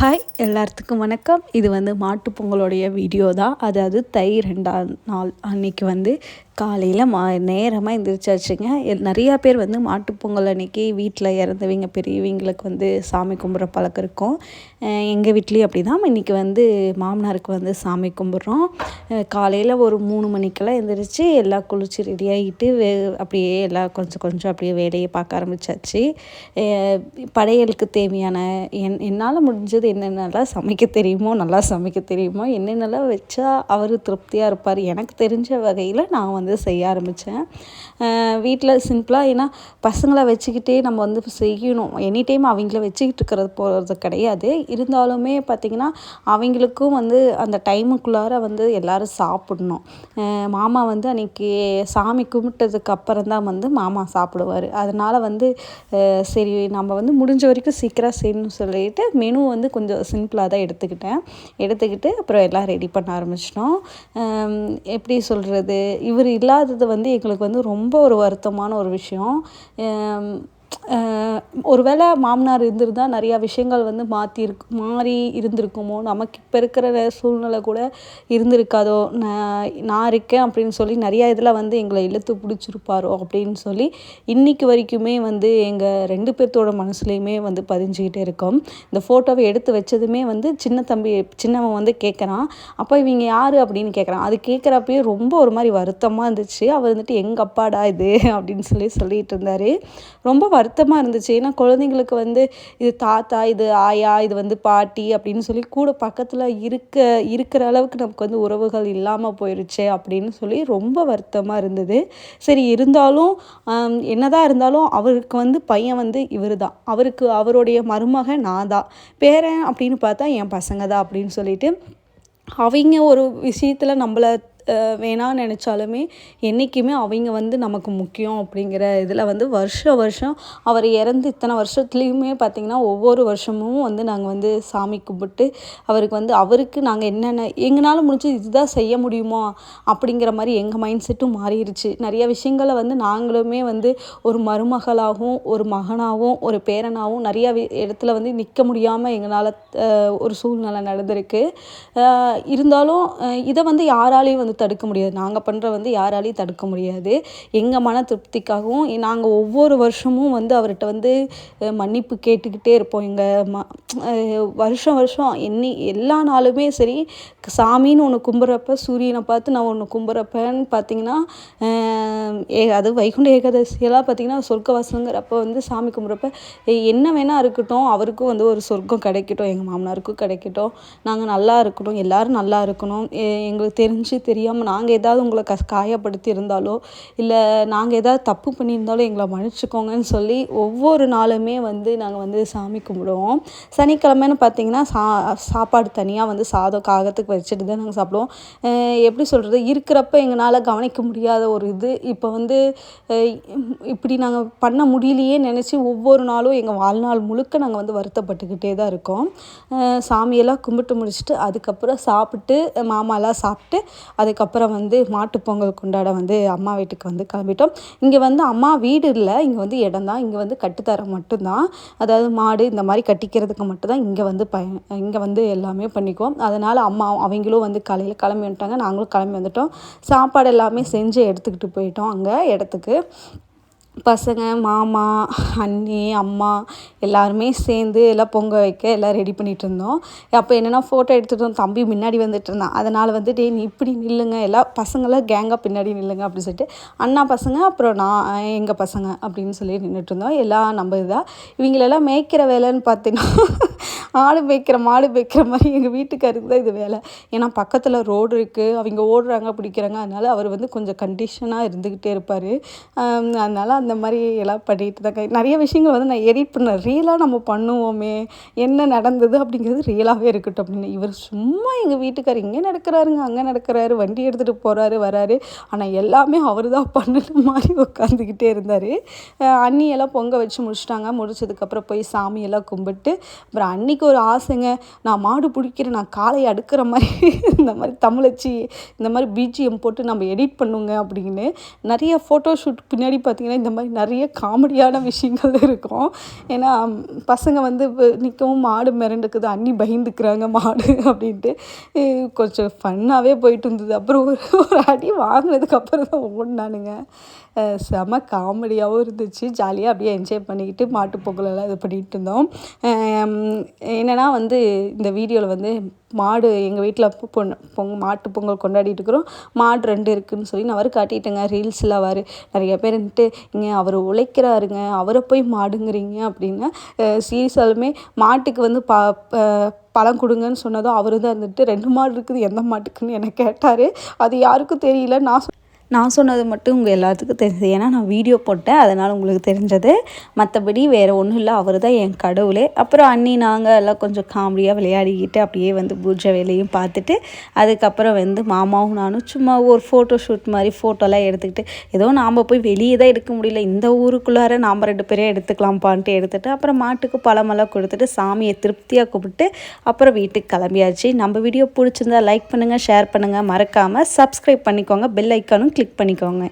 Hi எல்லாத்துக்கும் வணக்கம். இது வந்து மாட்டுப்பொங்கலோடைய வீடியோ தான் அதாவது தை ரெண்டாம் நாள் அன்னைக்கு வந்து காலையில் மா நேரமாக எந்திரிச்சாச்சுங்க நிறையா பேர் வந்து மாட்டுப் பொங்கல் அன்னைக்கு வீட்டில் இறந்தவங்க பெரியவங்களுக்கு வந்து சாமி கும்பிட்ற பழக்கம் இருக்கும். எங்கள் வீட்லேயும் அப்படி தான் இன்றைக்கி வந்து மாமனாருக்கு வந்து சாமி கும்பிட்றோம். காலையில் ஒரு மூணு மணிக்கெல்லாம் எந்திரிச்சு எல்லாம் குளிச்சு ரெடி ஆகிட்டு வே அப்படியே எல்லாம் கொஞ்சம் கொஞ்சம் அப்படியே வேலையை பார்க்க ஆரம்பிச்சாச்சு. படையலுக்கு தேவையான என் என்னால் முடிஞ்சது என்னென்னலாம் சமைக்க தெரியுமோ நல்லா சமைக்க தெரியுமோ என்னென்னலாம் வச்சா அவர் திருப்தியாக இருப்பார் எனக்கு தெரிஞ்ச வகையில் நான் வந்து செய்ய ஆரம்பித்தேன் வீட்டில் சிம்பிளாக ஏன்னா பசங்களை வச்சுக்கிட்டே நம்ம வந்து செய்யணும். எனி டைம் அவங்கள வச்சுக்கிட்டு இருக்கிறது போகிறது கிடையாது. இருந்தாலுமே பார்த்திங்கன்னா அவங்களுக்கும் வந்து அந்த டைமுக்குள்ளார வந்து எல்லோரும் சாப்பிட்ணும். மாமா வந்து அன்றைக்கி சாமி கும்பிட்டதுக்கு அப்புறம் தான் வந்து மாமா சாப்பிடுவார். அதனால் வந்து சரி நம்ம வந்து முடிஞ்ச வரைக்கும் சீக்கிரம் செய்யணும்னு சொல்லிட்டு மெனு வந்து கொஞ்சம் சிம்பிளாக தான் எடுத்துக்கிட்டேன். எடுத்துக்கிட்டு அப்புறம் எல்லாம் ரெடி பண்ண ஆரம்பிச்சிட்டோம். எப்படி சொல்கிறது இவர் இல்லாதது வந்து எங்களுக்கு வந்து ரொம்ப ஒரு வருத்தமான ஒரு விஷயம். ஒரு வேளை மாமனார் இருந்திருந்தா நிறையா விஷயங்கள் வந்து மாற்றிருக்கு மாறி இருந்திருக்குமோ? நமக்கு இப்போ இருக்கிற சூழ்நிலை கூட இருந்திருக்காதோ? நான் நான் இருக்கேன் அப்படின்னு சொல்லி நிறையா இதில் வந்து எங்களை இழுத்து பிடிச்சிருப்பாரோ? அப்படின்னு சொல்லி இன்றைக்கி வரைக்குமே வந்து எங்கள் ரெண்டு பேர்த்தோட மனசுலேயுமே வந்து பதிஞ்சுக்கிட்டே இருக்கோம். இந்த ஃபோட்டோவை எடுத்து வச்சதுமே வந்து சின்ன தம்பி சின்னவன் வந்து கேட்குறான் அப்போ இவங்க யார் அப்படின்னு கேட்குறான் அது கேட்குறப்பயே ரொம்ப ஒரு மாதிரி வருத்தமாக இருந்துச்சு. அவர் வந்துட்டு எங்கள் அப்பாடா இது? அப்படின்னு சொல்லி சொல்லிட்டு இருந்தார். ரொம்ப வருத்தமாக இருந்துச்சு. ஏன்னா குழந்தைங்களுக்கு வந்து இது தாத்தா இது ஆயா இது வந்து பாட்டி அப்படின்னு சொல்லி கூட பக்கத்தில் இருக்க இருக்கிற அளவுக்கு நமக்கு வந்து உறவுகள் இல்லாமல் போயிடுச்சு அப்படின்னு சொல்லி ரொம்ப வருத்தமாக இருந்தது. சரி இருந்தாலும் என்னதான் இருந்தாலும் அவருக்கு வந்து பையன் வந்து இவர் தான் அவருக்கு அவருடைய மருமக நான் தான் பேரன் அப்படின்னு பார்த்தா என் பசங்க தான் அப்படின்னு சொல்லிட்டு அவங்க ஒரு விஷயத்தில் நம்மளை வேணாம்னு நினச்சாலுமே என்றைக்குமே அவங்க வந்து நமக்கு முக்கியம் அப்படிங்கிற இதில் வந்து வருஷம் வருஷம் அவர் இறந்து இத்தனை வருஷத்துலேயுமே பார்த்திங்கன்னா ஒவ்வொரு வருஷமும் வந்து நாங்கள் வந்து சாமி கும்பிட்டு அவருக்கு வந்து அவருக்கு நாங்கள் என்னென்ன எங்களால் முடிஞ்சு இதுதான் செய்ய முடியுமா அப்படிங்கிற மாதிரி எங்கள் மைண்ட் செட்டும் மாறிடுச்சு. நிறைய விஷயங்களை வந்து நாங்களுமே வந்து ஒரு மருமகளாகவும் ஒரு மகனாகவும் ஒரு பேரனாகவும் நிறைய இடத்துல வந்து நிற்க முடியாமல் எங்களால் ஒரு சூழ்நிலை நடந்திருக்கு. இருந்தாலும் இதை வந்து யாராலையும் வந்து தடுக்க முடியாது. நாங்கள் பண்ணுற வந்து யாராலையும் தடுக்க முடியாது. எங்கள் மன திருப்திக்காகவும் நாங்கள் ஒவ்வொரு வருஷமும் வந்து அவர்கிட்ட வந்து மன்னிப்பு கேட்டுக்கிட்டே இருப்போம். எங்கள் ம வருஷம் வருஷம் எண்ணி எல்லா நாளுமே சரி சாமின்னு ஒன்று கும்பிட்றப்ப சூரியனை பார்த்து நான் ஒன்று கும்பிட்றப்பன்னு பார்த்தீங்கன்னா ஏ அது வைகுண்ட ஏகாதசியெல்லாம் பார்த்தீங்கன்னா சொர்க்கவாசங்கிறப்ப வந்து சாமி கும்பிட்றப்ப என்ன வேணால் இருக்கட்டும் அவருக்கும் வந்து ஒரு சொர்க்கம் கிடைக்கட்டும் எங்கள் மாமனாருக்கும் கிடைக்கட்டும். நாங்கள் நல்லா இருக்கட்டும் எல்லோரும் நல்லா இருக்கணும். எங்களுக்கு தெரிஞ்சு தெரியாமல் தெரியாமல் நாங்கள் ஏதாவது உங்களை கஸ் காயப்படுத்தி இருந்தாலோ இல்லை நாங்கள் ஏதாவது தப்பு பண்ணியிருந்தாலோ எங்களை மன்னிச்சிக்கோங்கன்னு சொல்லி ஒவ்வொரு நாளுமே வந்து நாங்கள் வந்து சாமி கும்பிடுவோம். சனிக்கிழமைன்னு பார்த்தீங்கன்னா சா சாப்பாடு தனியாக வந்து சாதம் காகத்துக்கு வச்சுட்டு தான் நாங்கள் சாப்பிடுவோம். எப்படி சொல்கிறது இருக்கிறப்ப எங்களால் கவனிக்க முடியாத ஒரு இது. இப்போ வந்து இப்படி நாங்கள் பண்ண முடியலையே நினச்சி ஒவ்வொரு நாளும் எங்கள் வாழ்நாள் முழுக்க நாங்கள் வந்து வருத்தப்பட்டுக்கிட்டே தான் இருக்கோம். சாமியெல்லாம் கும்பிட்டு முடிச்சுட்டு அதுக்கப்புறம் சாப்பிட்டு மாமாலாம் சாப்பிட்டு அதுக்கப்புறம் வந்து மாட்டுப்பொங்கல் கொண்டாட வந்து அம்மா வீட்டுக்கு வந்து கிளம்பிட்டோம். இங்கே வந்து அம்மா வீடு இல்லை இங்கே வந்து இடம் தான். இங்கே வந்து கட்டுத்தரம் மட்டும்தான். அதாவது மாடு இந்த மாதிரி கட்டிக்கிறதுக்கு மட்டும்தான் இங்கே வந்து பய இங்கே வந்து எல்லாமே பண்ணிக்குவோம். அதனால் அம்மா அவங்களும் வந்து காலையில் கிளம்பி வந்துட்டாங்க. நாங்களும் கிளம்பி வந்துட்டோம். சாப்பாடு எல்லாமே செஞ்சு எடுத்துக்கிட்டு போயிட்டோம் அங்கே இடத்துக்கு. பசங்க மாமா அண்ணி அம்மா எல்லாருமே சேர்ந்து எல்லாம் பொங்க வைக்க எல்லாம் ரெடி பண்ணிகிட்டு இருந்தோம் அப்போ என்னென்னா ஃபோட்டோ எடுத்துகிட்டோம் தம்பி முன்னாடி வந்துட்டு இருந்தான் அதனால் வந்து டே நீ இப்படி நில்லுங்க. எல்லாம் பசங்களாம் கேங்காக பின்னாடி நில்லுங்க அப்படின்னு சொல்லிட்டு அண்ணா பசங்க அப்புறம் நான் எங்கள் பசங்க அப்படின்னு சொல்லி நின்றுட்டு இருந்தோம் எல்லாம் நம்ம இதாக இவங்களெல்லாம் மேய்க்கிற வேலைன்னு பார்த்தீங்கன்னா ஆடு மேய்க்கிற மாடு மேய்க்கிற மாதிரி எங்கள் வீட்டுக்காருக்கு தான் இது வேலை. ஏன்னா பக்கத்தில் ரோடு இருக்குது அவங்க ஓடுறாங்க பிடிக்கிறாங்க. அதனால் அவர் வந்து கொஞ்சம் கண்டிஷனாக இருந்துக்கிட்டே இருப்பார். அதனால் அந்த மாதிரி எல்லாம் பண்ணிகிட்டு தான் நிறைய விஷயங்கள் வந்து நான் எடிட் பண்ணேன் ரீலாக நம்ம பண்ணுவோமே என்ன நடந்தது அப்படிங்கிறது ரியலாகவே இருக்கட்டும் அப்படின்னு. இவர் சும்மா எங்கள் வீட்டுக்கார் இங்கே நடக்கிறாருங்க அங்கே நடக்கிறாரு வண்டி எடுத்துகிட்டு போகிறாரு வராரு. ஆனால் எல்லாமே அவர் தான் பண்ணுற மாதிரி உட்காந்துக்கிட்டே இருந்தார். அண்ணியெல்லாம் பொங்க வச்சு முடிச்சிட்டாங்க. முடிச்சதுக்கப்புறம் போய் சாமியெல்லாம் கும்பிட்டு அப்புறம் அன்னி அன்னைக்கு ஒரு ஆசைங்க. நான் மாடு பிடிக்கிறேன் நான் காளையை அடுக்கிற மாதிரி இந்த மாதிரி தமிழச்சி இந்த மாதிரி பிஜிஎம் போட்டு நம்ம எடிட் பண்ணுங்க அப்படின்னு நிறைய ஃபோட்டோ ஷூட் பின்னாடி பார்த்தீங்கன்னா இந்த மாதிரி நிறைய காமெடியான விஷயங்கள் இருக்கும். ஏன்னா பசங்க வந்து நிற்கவும் மாடு மிரண்டுக்குது அண்ணி பயந்துக்கிறாங்க மாடு அப்படின்ட்டு. கொஞ்சம் ஃபன்னாகவே போயிட்டு இருந்தது. அப்புறம் ஒரு ஒரு அடி வாங்கினதுக்கப்புறம் தான் ஓடினானுங்க. செம காமெடியாகவும் இருந்துச்சு. ஜாலியாக அப்படியே என்ஜாய் பண்ணிக்கிட்டு மாட்டுப் பொங்கலெல்லாம் இது பண்ணிகிட்டு இருந்தோம். என்னென்னா வந்து இந்த வீடியோவில் வந்து மாடு எங்கள் வீட்டில் பொண்ணு பொங்க மாட்டு பொங்கல் கொண்டாடிட்டு இருக்கிறோம். மாடு ரெண்டு இருக்குதுன்னு சொல்லி நான் அவர் காட்டிட்டேங்க. ரீல்ஸில் அவர் நிறைய பேர் வந்துட்டு இங்கே அவர் உழைக்கிறாருங்க. அவரை போய் மாடுங்கிறீங்க அப்படின்னா சீரியஸாலுமே மாட்டுக்கு வந்து ப ப- பழம் கொடுங்கன்னு சொன்னதும் அவர் தான் வந்துட்டு ரெண்டு மாடு இருக்குது எந்த மாட்டுக்குன்னு என்னை கேட்டார். அது யாருக்கும் தெரியல. நான் சொ- நான் சொன்னது மட்டும் உங்கள் எல்லாத்துக்கும் தெரிஞ்சது. ஏன்னா நான் வீடியோ போட்டேன். அதனால் உங்களுக்கு தெரிஞ்சது. மற்றபடி வேறு ஒன்றும் இல்லை. அவர் தான் என் கடவுளே. அப்புறம் அண்ணி நாங்கள் எல்லாம் கொஞ்சம் காமெடியாக விளையாடிக்கிட்டு அப்படியே வந்து பூஜை வேலையும் பார்த்துட்டு அதுக்கப்புறம் வந்து மாமாவும் நானும் சும்மா ஒரு ஃபோட்டோ ஷூட் மாதிரி ஃபோட்டோலாம் எடுத்துக்கிட்டு ஏதோ நாம் போய் வெளியே தான் எடுக்க முடியல. இந்த ஊருக்குள்ளார நாம் ரெண்டு பேரையும் எடுத்துக்கலாம்ப்பான்ட்டு எடுத்துகிட்டு அப்புறம் மாட்டுக்கு பழமெல்லாம் கொடுத்துட்டு சாமியை திருப்தியாக கும்பிட்டு அப்புறம் வீட்டுக்கு கிளம்பியாச்சு. நம்ம வீடியோ பிடிச்சிருந்தா லைக் பண்ணுங்கள் ஷேர் பண்ணுங்கள் மறக்காமல் சப்ஸ்கிரைப் பண்ணிக்கோங்க. பெல் ஐக்கானும் கிளிக் பண்ணிக்கோங்க.